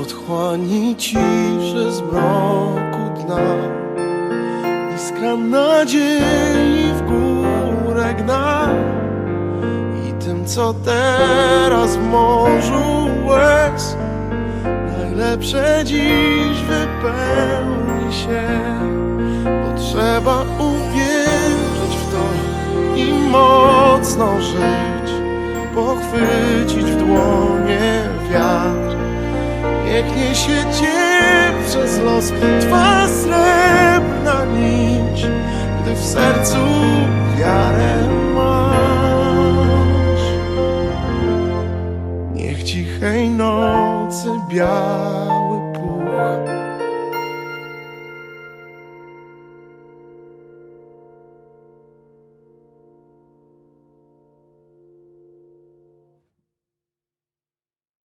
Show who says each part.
Speaker 1: Otchłani ciszy z mroku dna. Iskra nadziei w górę gna. I tym, co teraz w morzu łez Najlepsze dziś wypełni się. Potrzeba uwierzyć w to i mocno żyć Pochwycić w dłonie Cieknie się dzień przez los Twa srebrna nić Gdy w sercu wiarę masz. Niech cichej nocy biała